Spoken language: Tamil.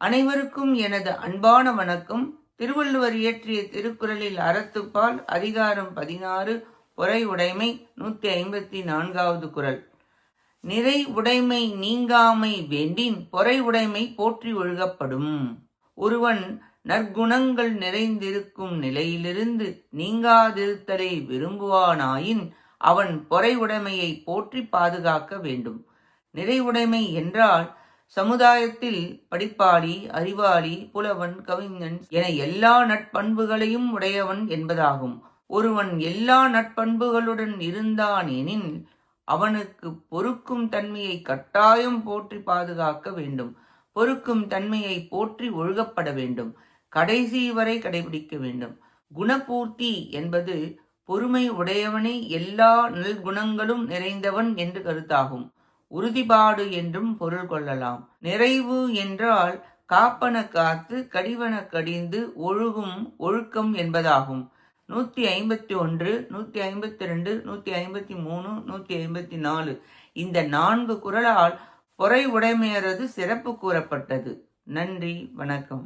அனைவருக்கும் எனது அன்பான வணக்கம். திருவள்ளுவர் இயற்றிய திருக்குறளில் அறத்துப்பால் அதிகாரம் பதினாறு பொறை உடைமை நூற்றி ஐம்பத்தி நான்காவது குறள். நிறை உடைமை நீங்காமை வேண்டின் பொறை உடைமை போற்றி ஒழுகப்படும். ஒருவன் நற்குணங்கள் நிறைந்திருக்கும் நிலையிலிருந்து நீங்காதிருத்தலை விரும்புவானாயின் அவன் பொறை உடைமையை போற்றி பாதுகாக்க வேண்டும். நிறைவுடைமை என்றால் சமுதாயத்தில் படிப்பாளி அறிவாளி புலவன் கவிஞன் என எல்லா நட்பண்புகளையும் உடையவன் என்பதாகும். ஒருவன் எல்லா நட்பண்புகளுடன் இருந்தான் எனின் அவனுக்கு பொறுக்கும் தன்மையை கட்டாயம் போற்றி பாதுகாக்க வேண்டும். பொறுக்கும் தன்மையை போற்றி ஒழுகப்பட வேண்டும். கடைசி வரை கடைபிடிக்க வேண்டும். குணபூர்த்தி என்பது பொறுமை உடையவனே எல்லா நல்குணங்களும் நிறைந்தவன் என்று கருத்தாகும். உறுதிபாடு என்றும் பொருள் கொள்ளலாம். நிறைவு என்றால் காப்பன காத்து கடிவன கடிந்து ஒழுகும் ஒழுக்கம் என்பதாகும். நூற்றி ஐம்பத்தி ஒன்று நூற்றி ஐம்பத்தி ரெண்டு நூற்றி ஐம்பத்தி மூணு நூற்றி ஐம்பத்தி நாலு இந்த நான்கு குரலால் பொறை உடைமையரது சிறப்பு கூறப்பட்டது. நன்றி வணக்கம்.